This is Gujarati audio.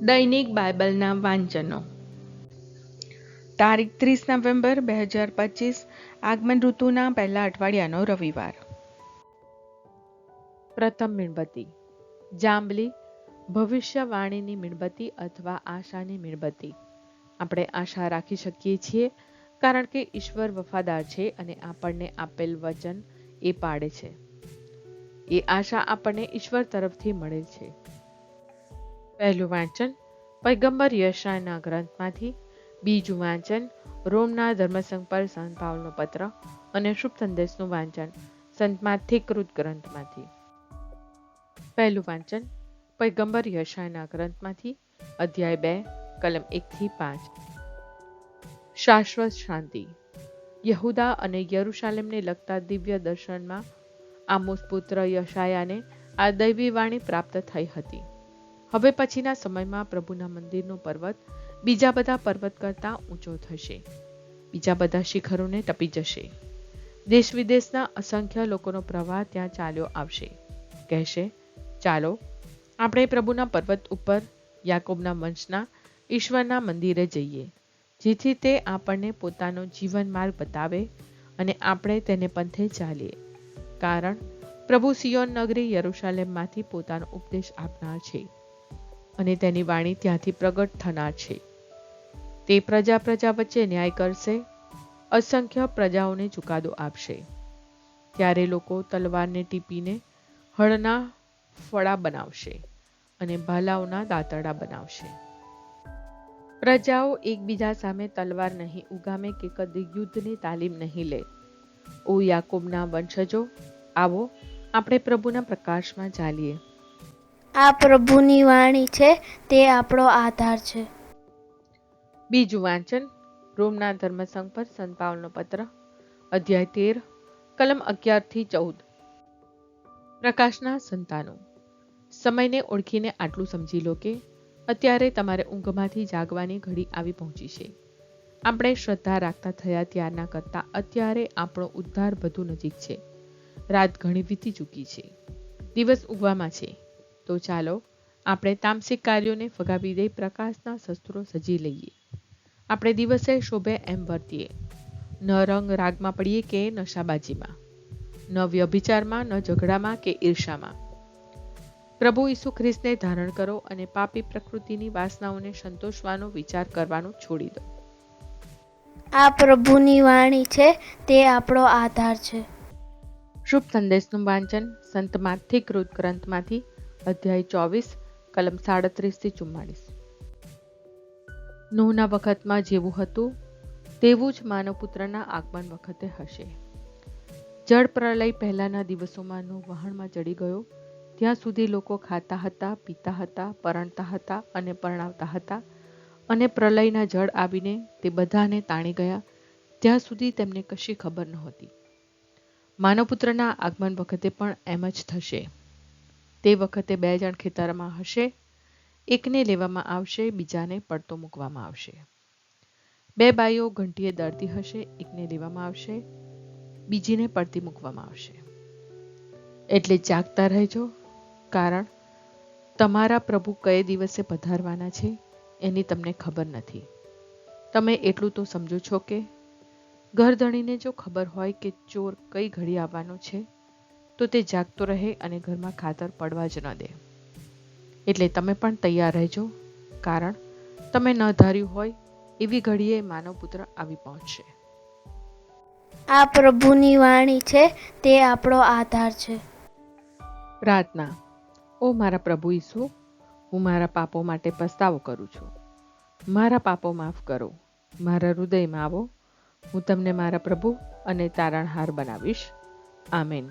દૈનિક બાઇબલના વાંચનો. તારીખ ત્રીસ નવેમ્બર બે હજાર પચીસ, આગમન ઋતુના પહેલા અઠવાડિયાનો રવિવાર. પ્રથમ મીણબત્તી. જાંબલી, ભવિષ્યવાણીની મીણબત્તી અથવા આશાની મીણબત્તી. આપણે આશા રાખી શકીએ છીએ, કારણ કે ઈશ્વર વફાદાર છે અને આપણને આપેલ વચન એ પાડે છે. એ આશા આપણને ઈશ્વર તરફથી મળેલ છે. પહેલું વાંચન પૈગંબર યશાના ગ્રંથમાંથી, બીજું વાંચન રોમના ધર્મસંઘ પર સંત પાવલનો પત્ર અને શુભ સંદેશનું વાંચન સંતમાંથી કૃત ગ્રંથમાંથી. પહેલું વાંચન પૈગંબર યશાના ગ્રંથમાંથી, અધ્યાય બે, કલમ એકથી પાંચ. શાશ્વત શાંતિ. યહુદા અને યરુશાલેમને લગતા દિવ્ય દર્શનમાં આમોસ પુત્ર યશાયાને આ દૈવી વાણી પ્રાપ્ત થઈ હતી. હવે પછીના સમયમાં પ્રભુના મંદિરનો પર્વત બીજા બધા પર્વત કરતાં ઊંચો થશે. બીજા બધા શિખરોને ટપી જશે. દેશ વિદેશના અસંખ્ય લોકોનો પ્રવાહ ત્યાં ચાલ્યો આવશે. કહેશે, ચાલો, આપણે પ્રભુના પર્વત ઉપર, યાકોબના વંશના, ઈશ્વરના મંદિરે જઈએ. જેથી તે આપણને પોતાનો જીવન માર્ગ બતાવે અને આપણે તેને પંથે ચાલીએ. કારણ, પ્રભુ સિયોન નગરી યરુશાલેમમાંથી પોતાનો ઉપદેશ આપનાર છે. અને તેની વાણી ત્યાંથી પ્રગટ થનાર છે. તે પ્રજા પ્રજા વચ્ચે ન્યાય કરશે, અસંખ્ય પ્રજાઓને ચુકાદો આપશે. ત્યારે લોકો તલવારને ટીપીને હળના ફળા બનાવશે અને ભાલાઓના દાંતરડા બનાવશે. પ્રજાઓ એકબીજા સામે તલવાર નહીં ઉગામે કે કદ યુદ્ધની તાલીમ નહીં લે. ઓ યાકુબના વંશજો, આવો, આપણે પ્રભુના પ્રકાશમાં ચાલીએ. આ પ્રભુની વાણી છે, તે આપણો આધાર છે. બીજું વાંચન, રોમના ધર્મસંઘ પર સંત પત્ર, અધ્યાય તેર, કલમ અગિયારથી ચૌદ. પ્રકાશના સંતાનો, સમયને ઓળખીને આટલું સમજી લો કે, અત્યારે તમારે ઊંઘમાંથી જાગવાની ઘડી આવી પહોંચી છે. આપણે શ્રદ્ધા રાખતા થયા ત્યારના કરતાં અત્યારે આપણો ઉદ્ધાર વધુ નજીક છે. રાત ઘણી વીતી ચૂકી છે. દિવસ ઉગવામાં છે. તો ચાલો આપણે તામસિક કાર્યોને ફગાવી દઈ પ્રકાશના શસ્ત્રો સજી લઈએ. આપણે દિવસે શોભે એમ વર્તીએ. ન રંગ રાગમાં પડીએ કે નશાબાજીમાં ન વ્યભિચારમાં ન ઝઘડામાં કે ઈર્ષામાં. પ્રભુ ઈસુ ખ્રિસ્તને ધારણ કરો અને પાપી પ્રકૃતિની વાસનાઓને સંતોષવાનો વિચાર કરવાનું છોડી દો. આ પ્રભુની વાણી છે તે આપણો આધાર છે. શુભ સંદેશનું વાંચન સંત માથી કૃત ગ્રંથમાંથી અધ્યાય ચોવીસ, કલમ સાડત્રીસથી ચુમ્માળીસ. નોહના વખતમાં જેવું હતું, તેવું જ માનવપુત્રના આગમન વખતે હશે. જળ પ્રલય પહેલાના દિવસોમાં નો વહાણમાં ચડી ગયો, ત્યાં સુધી લોકો ખાતા હતા, પીતા હતા, પરણતા હતા અને પરણાવતા હતા અને પ્રલયના જળ આવીને તે બધાને તાણી ગયા, ત્યાં સુધી તેમને કશી ખબર નહોતી. માનવપુત્રના આગમન વખતે પણ એમ જ થશે. તે વખતે બે જણ ખેતરમાં હશે. એકને લેવામાં આવશે, બીજાને પડતો મૂકવામાં આવશે. બે બાઈઓ ઘંટીએ દળતી હશે, એકને લેવામાં આવશે, બીજીને પડતી મૂકવામાં આવશે. એટલે જાગતા રહેજો, કારણ તમારા પ્રભુ કયે દિવસે પધારવાના છે, એની તમને ખબર નથી. તમે એટલું તો સમજો છો કે ઘરધણીને જો ખબર હોય કે ચોર કઈ ઘડી આવવાનો છે તો તે જાગતો રહે અને ઘરમાં ખાતર પડવા જ ન દે. એટલે તમે પણ તૈયાર રહેજો કારણ તમે ન ધાર્યું હોય એવી ઘડીએ માનવ પુત્ર આવી પહોંચશે. આ પ્રભુની વાણી છે તે આપણો આધાર છે. પ્રાર્થના ઓ મારા પ્રભુ ઈસુ હું મારા પાપો માટે પસ્તાવો કરું છું. મારા પાપો માફ કરો મારા હૃદયમાં આવો. હું તમને મારા પ્રભુ અને તારણહાર બનાવીશ. આમેન.